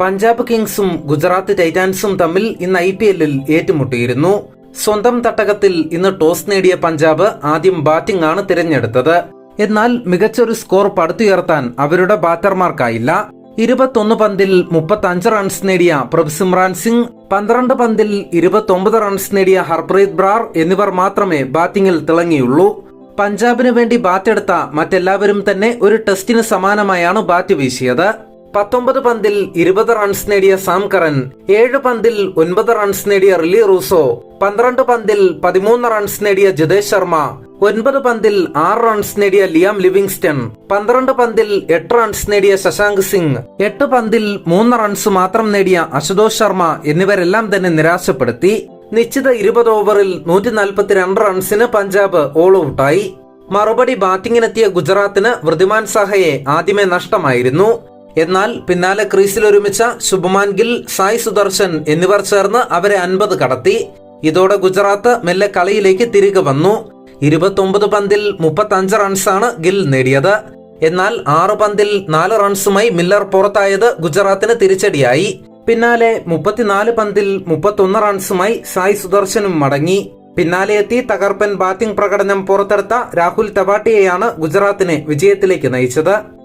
പഞ്ചാബ് കിങ്സും ഗുജറാത്ത് ടൈറ്റാൻസും തമ്മിൽ ഇന്ന് I P എല്ലിൽ ഏറ്റുമുട്ടിയിരുന്നു. സ്വന്തം തട്ടകത്തിൽ ഇന്ന് ടോസ് നേടിയ പഞ്ചാബ് ആദ്യം ബാറ്റിംഗ് ആണ് തിരഞ്ഞെടുത്തത്. എന്നാൽ മികച്ചൊരു സ്കോർ പടുത്തുയർത്താൻ അവരുടെ ബാറ്റർമാർക്കായില്ല. ഇരുപത്തൊന്ന് പന്തിൽ മുപ്പത്തി അഞ്ച് റൺസ് നേടിയ പ്രഭ്സിമ്രാൻ സിംഗ് പന്ത്രണ്ട് പന്തിൽ ഇരുപത്തൊമ്പത് റൺസ് നേടിയ ഹർപ്രീത് ബ്രാർ എന്നിവർ മാത്രമേ ബാറ്റിംഗിൽ തിളങ്ങിയുള്ളൂ. പഞ്ചാബിന് വേണ്ടി ബാറ്റെടുത്ത മറ്റെല്ലാവരും തന്നെ ഒരു ടെസ്റ്റിന് സമാനമായാണ് ബാറ്റ് വീശിയത്. പത്തൊമ്പത് പന്തിൽ ഇരുപത് റൺസ് നേടിയ സാം കറൻ ഏഴ് പന്തിൽ ഒൻപത് റൺസ് നേടിയ റിലി റൂസോ പന്ത്രണ്ട് പന്തിൽ പതിമൂന്ന് റൺസ് നേടിയ ജിതേഷ് ശർമ്മ ഒൻപത് പന്തിൽ ആറ് റൺസ് നേടിയ ലിയാം ലിവിങ്സ്റ്റൺ പന്ത്രണ്ട് പന്തിൽ എട്ട് റൺസ് നേടിയ ശശാങ്ക് സിംഗ് എട്ട് പന്തിൽ മൂന്ന് റൺസ് മാത്രം നേടിയ അശുതോഷ് ശർമ്മ എന്നിവരെല്ലാം തന്നെ നിരാശപ്പെടുത്തി. നിശ്ചിത ഇരുപത് ഓവറിൽ നൂറ്റി നാൽപ്പത്തിരണ്ട് റൺസിന് പഞ്ചാബ് ഓൾ ഔട്ടായി മറുപടി ബാറ്റിംഗിനെത്തിയ ഗുജറാത്തിന് വൃതിമാൻ സാഹയെ ആദ്യമേ നഷ്ടമായിരുന്നു. എന്നാൽ പിന്നാലെ ക്രീസിൽ ഒരുമിച്ച ശുഭമാൻ ഗിൽ സായ് സുദർശൻ എന്നിവർ ചേർന്ന് അവരെ അൻപത് കടത്തി. ഇതോടെ ഗുജറാത്ത് മെല്ലെ കളിയിലേക്ക് തിരികെ വന്നു. ഇരുപത്തൊമ്പത് പന്തിൽ മുപ്പത്തി അഞ്ച് റൺസാണ് ഗിൽ നേടിയത്. എന്നാൽ ആറ് പന്തിൽ നാല് റൺസുമായി മില്ലർ പുറത്തായത് ഗുജറാത്തിന് തിരിച്ചടിയായി. പിന്നാലെ മുപ്പത്തിനാല് പന്തിൽ മുപ്പത്തൊന്ന് റൺസുമായി സായ് സുദർശനും മടങ്ങി. പിന്നാലെ എത്തി തകർപ്പൻ ബാറ്റിംഗ് പ്രകടനം പുറത്തെടുത്ത രാഹുൽ തവാട്ടിയെയാണ് ഗുജറാത്തിനെ വിജയത്തിലേക്ക് നയിച്ചത്.